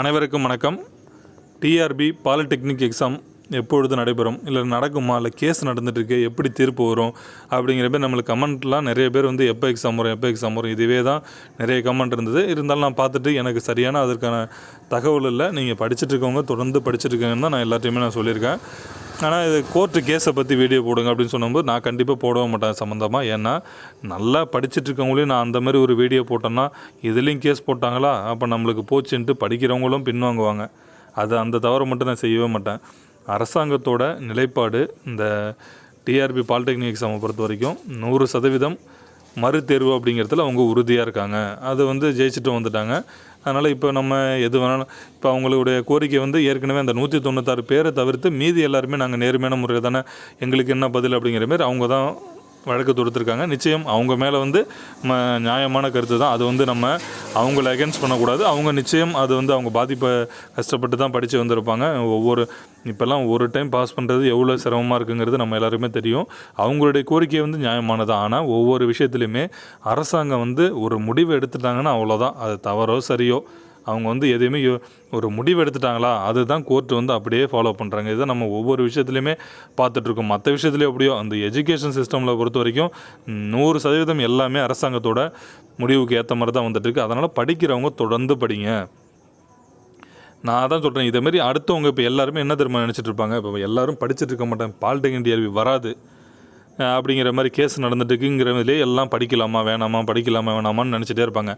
அனைவருக்கும் வணக்கம். TRB polytechnic exam எப்பொழுது நடைபெறும்? இல்லை நடக்குமா? இல்லை கேஸ் நடந்துட்டுருக்கு எப்படி தீர்ப்பு வரும்? அப்படிங்கிற பேர் நம்மளுக்கு கமெண்ட்லாம் நிறைய பேர் வந்து எப்போ எக்ஸாம் வரும் எப்போ எக்ஸாம் வரும் இதுவே தான் நிறைய கமெண்ட் இருந்தது. இருந்தாலும் நான் பார்த்துட்டு எனக்கு சரியான அதற்கான தகவல் இல்லை. நீங்கள் படிச்சுட்டு இருக்கவங்க தொடர்ந்து படிச்சுட்டு இருக்கீங்கன்னு தான் நான் எல்லாத்தையுமே நான் சொல்லியிருக்கேன். ஆனால் இது கோர்ட்டு கேஸை பற்றி வீடியோ போடுங்க அப்படின்னு சொன்னபோது நான் கண்டிப்பாக போடவே மாட்டேன் சம்மந்தமாக ஏன்னா நல்லா படிச்சுட்டு இருக்கவங்களையும் நான் அந்த மாதிரி ஒரு வீடியோ போட்டேன்னா இதுலேயும் கேஸ் போட்டாங்களா? அப்போ நம்மளுக்கு போச்சுன்ட்டு படிக்கிறவங்களும் பின்வாங்குவாங்க. அது அந்த தவறை மட்டும் நான் செய்யவே மாட்டேன். அரசாங்கத்தோட நிலைப்பாடு இந்த டிஆர்பி பாலிடெக்னிக் எக்ஸாமை பொறுத்த வரைக்கும் நூறு சதவீதம் மறுதேர்வு அப்படிங்கிறதுல அவங்க உறுதியாக இருக்காங்க. அது வந்து ஜெயிச்சுட்டு வந்துட்டாங்க. அதனால் இப்போ நம்ம எது வேணாலும் இப்போ அவங்களுடைய கோரிக்கை வந்து ஏற்கனவே அந்த நூற்றி தொண்ணூத்தாறு பேரை தவிர்த்து மீதி எல்லாருமே நாங்கள் நேர்மையான முறையில் தானே எங்களுக்கு என்ன பதில் அப்படிங்கிற மாதிரி அவங்க தான் வழக்கு தொடுத்துருக்காங்க. நிச்சயம் அவங்க மேலே வந்து ம நியாயமான கருத்து தான். அது வந்து நம்ம அவங்கள அகேன்ஸ்ட் பண்ணக்கூடாது. அவங்க நிச்சயம் அது வந்து அவங்க பாதிப்பை கஷ்டப்பட்டு தான் படித்து வந்திருப்பாங்க. ஒவ்வொரு இப்போல்லாம் ஒரு டைம் பாஸ் பண்ணுறது எவ்வளோ சிரமமாக இருக்குங்கிறது நம்ம எல்லாருக்குமே தெரியும். அவங்களுடைய கோரிக்கை வந்து நியாயமானது. ஆனால் ஒவ்வொரு விஷயத்துலையுமே அரசாங்கம் வந்து ஒரு முடிவு எடுத்துட்டாங்கன்னா அவ்வளோதான் அது தவறோ சரியோ அவங்க வந்து எதையுமே யோ- ஒரு முடிவு எடுத்துட்டாங்களா? அதுதான் கோர்ட் வந்து அப்படியே ஃபாலோ பண்ணுறாங்க இதை நம்ம ஒவ்வொரு விஷயத்துலையுமே பார்த்துட்ருக்கோம். மற்ற விஷயத்துலேயும் எப்படியோ அந்த எஜுகேஷன் சிஸ்டமில் பொறுத்த வரைக்கும் நூறு சதவீதம் எல்லாமே அரசாங்கத்தோட முடிவுக்கு ஏற்ற மாதிரி தான் வந்துட்டுருக்கு அதனால் படிக்கிறவங்க தொடர்ந்து படிங்க. நான் அதான் சொல்கிறேன் இதேமாரி அடுத்தவங்க இப்போ எல்லாருமே என்ன தெரியுமா நினச்சிட்டு இருப்பாங்க இப்போ எல்லாரும் படிச்சுட்டு இருக்க மாட்டாங்க பாலிடெக்னிக் டிஆர்பி வராது. அப்படிங்கிற மாதிரி கேஸ் நடந்துட்டுருக்குங்கிறதுலே எல்லாம் படிக்கலாமா வேணாமா படிக்கலாமா வேணாமான்னு நினச்சிட்டே இருப்பாங்க.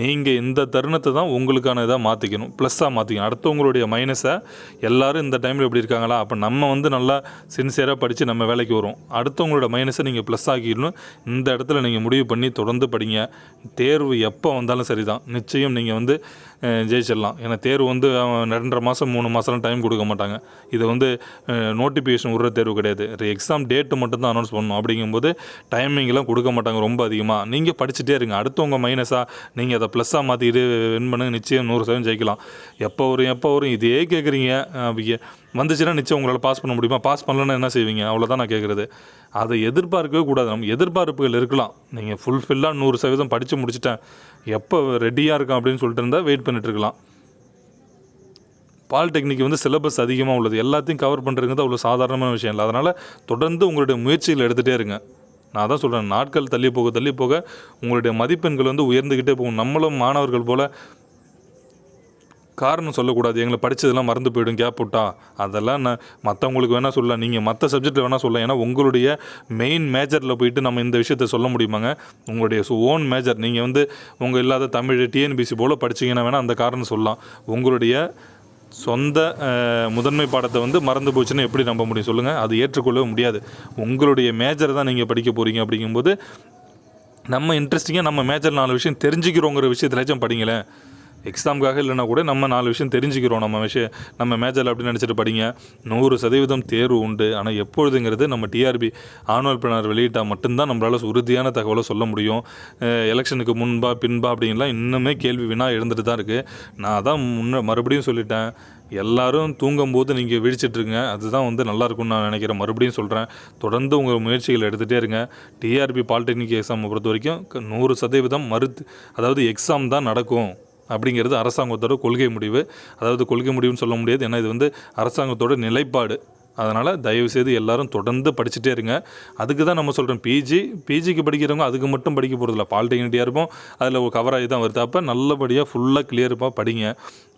நீங்கள் இந்த தருணத்தை தான் உங்களுக்கான இதாக மாற்றிக்கணும் ப்ளஸ்ஸாக மாற்றிக்கணும் அடுத்தவங்களுடைய மைனஸை எல்லாரும் இந்த டைமில் எப்படி இருக்காங்களா? அப்போ நம்ம வந்து நல்லா சின்சியராக படித்து நம்ம வேலைக்கு வரும் அடுத்தவங்களோட மைனஸை நீங்கள் ப்ளஸ் ஆக்கிடணும். இந்த இடத்துல நீங்கள் முடிவு பண்ணி தொடர்ந்து படிங்க. தேர்வு எப்போ வந்தாலும் சரி தான் நிச்சயம் நீங்கள் வந்து ஜெயிச்சிடலாம். ஏன்னா தேர்வு வந்து அவன் ரெண்டரை மாதம் மூணு மாதம்லாம் டைம் கொடுக்க மாட்டாங்க. இது வந்து நோட்டிஃபிகேஷன் விடுற தேர்வு கிடையாது. எக்ஸாம் டேட்டு மட்டும் தான் அனௌன்ஸ் பண்ணணும் அப்படிங்கும்போது டைமிங்லாம் கொடுக்க மாட்டாங்க ரொம்ப அதிகமாக நீங்கள் படிச்சுட்டே இருங்க. அடுத்தவங்க மைனஸாக நீங்கள் அதை ப்ளஸ்ஸாக மாற்றிட்டு வின் பண்ணுங்க நிச்சயம் நூறு சதவீதம் ஜெயிக்கலாம். எப்போ வரும் எப்போ வரும்? இதே கேட்குறீங்க வந்துச்சுன்னா நிச்சயம் உங்களால் பாஸ் பண்ண முடியுமா? பாஸ் பண்ணலன்னா என்ன செய்வீங்க? அவ்வளோதான் நான் கேட்குறது அதை எதிர்பார்க்கவே கூடாது. நம்ம எதிர்பார்ப்புகள் இருக்கலாம். நீங்கள் ஃபுல்ஃபில்லாக நூறு சதவீதம் படித்து முடிச்சிட்டேன். எப்போ ரெடியாக இருக்கும் அப்படின்னு சொல்லிட்டு இருந்தால் வெயிட் பண்ணிட்டு இருக்கலாம். பாலிடெக்னிக் வந்து சிலபஸ் அதிகமாக உள்ளது. எல்லாத்தையும் கவர் பண்ணுறதுங்கிறது அவ்வளோ சாதாரணமான விஷயம் இல்லை. அதனால் தொடர்ந்து உங்களுடைய முயற்சியில் எடுத்துகிட்டே இருங்க. நான் தான் சொல்கிறேன் நாட்கள் தள்ளி போக தள்ளி போக உங்களுடைய மதிப்பெண்கள் வந்து உயர்ந்துக்கிட்டே போகும். நம்மளும் மாணவர்கள் போல் காரணம் சொல்லக்கூடாது. எங்களை படித்ததெல்லாம் மறந்து போயிடும் கேப் விட்டா அதெல்லாம் நான் மற்றவங்களுக்கு வேணால் சொல்லலாம். நீங்கள் மற்ற சப்ஜெக்ட்டில் வேணால் சொல்லலாம். ஏன்னா உங்களுடைய மெயின் மேஜரில் போயிட்டு நம்ம இந்த விஷயத்த சொல்ல முடியுமாங்க? உங்களுடைய ஓன் மேஜர் நீங்கள் வந்து உங்கள் இல்லாத தமிழ் டிஎன்பிசி போல் படிச்சீங்கன்னா வேணால் அந்த காரணம் சொல்லலாம். உங்களுடைய சொந்த முதன்மை பாடத்தை வந்து மறந்து போச்சுன்னு எப்படி நம்ப முடியும் சொல்லுங்கள் அது ஏற்றுக்கொள்ளவே முடியாது. உங்களுடைய மேஜர் தான் நீங்கள் படிக்க போகிறீங்க அப்படிங்கும்போது நம்ம இன்ட்ரெஸ்டிங்காக நம்ம மேஜர் நாலு விஷயம் தெரிஞ்சுக்கிறோங்கிற விஷயத்துலாச்சும் படிங்களேன். எக்ஸாமுக்காக இல்லைனா கூட நம்ம நாலு விஷயம் தெரிஞ்சுக்கிறோம். நம்ம விஷயம் நம்ம மேஜரில் அப்படின்னு நினச்சிட்டு படிங்க. நூறு சதவீதம் தேர்வு உண்டு. ஆனால் எப்பொழுதுங்கிறது நம்ம டிஆர்பி ஆனுவல் பிளானர் வெளியிட்டால் மட்டும்தான் நம்மளால் உறுதியான தகவலை சொல்ல முடியும். எலெக்ஷனுக்கு முன்பா பின்பா அப்படின்லாம் இன்னுமே கேள்வி வினா எழுந்துட்டு தான் இருக்குது நான் தான் முன்ன மறுபடியும் சொல்லிட்டேன். எல்லாரும் தூங்கும்போது நீங்கள் விழிச்சிட்ருங்க அதுதான் வந்து நல்லாயிருக்கும்னு நான் நினைக்கிறேன். மறுபடியும் சொல்கிறேன் தொடர்ந்து உங்கள் முயற்சிகள் எடுத்துகிட்டே இருங்க. டிஆர்பி பாலிடெக்னிக் எக்ஸாமை பொறுத்த வரைக்கும் நூறு சதவீதம் மறுத்து அதாவது எக்ஸாம் தான் நடக்கும். அப்படிங்கிறது அரசாங்கத்தோட கொள்கை முடிவு. அதாவது கொள்கை முடிவுன்னு சொல்ல முடியாது. ஏன்னா இது வந்து அரசாங்கத்தோட நிலைப்பாடு. அதனால் தயவுசெய்து எல்லாரும் தொடர்ந்து படிச்சுட்டே இருங்க. அதுக்கு தான் நம்ம சொல்கிறோம் பிஜி பிஜிக்கு படிக்கிறவங்க அதுக்கு மட்டும் படிக்க போகிறதில்ல பாலிடெக்னிக்கியாக இருப்போம். அதில் ஒரு கவராகி தான் வருது. அப்போ நல்லபடியாக ஃபுல்லாக கிளியர்ப்பாக படிங்க.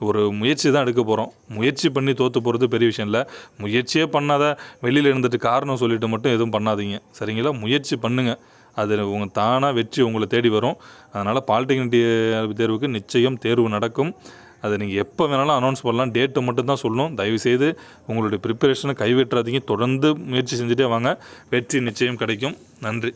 ஒரு முயற்சி தான் எடுக்க போகிறோம் முயற்சி பண்ணி தோற்று போகிறது பெரிய விஷயம் இல்லை. முயற்சியே பண்ணாத வெளியில் இருந்துட்டு காரணம் சொல்லிவிட்டு மட்டும் எதுவும் பண்ணாதீங்க. சரிங்களா? முயற்சி பண்ணுங்கள் அது உங்கள் தானாக வெற்றி உங்களை தேடி வரும். அதனால் பாலிடெக்னிக் தேர்வுக்கு நிச்சயம் தேர்வு நடக்கும். அதை நீங்கள் எப்போ வேணாலும் அனௌன்ஸ் பண்ணலாம். டேட்டு மட்டும் தான் சொல்லணும். தயவுசெய்து உங்களுடைய ப்ரிப்பரேஷனை கைவிட்டுறாதீங்க. தொடர்ந்து முயற்சி செஞ்சுட்டே வாங்க. வெற்றி நிச்சயம் கிடைக்கும். நன்றி.